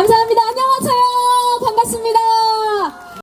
감사합니다.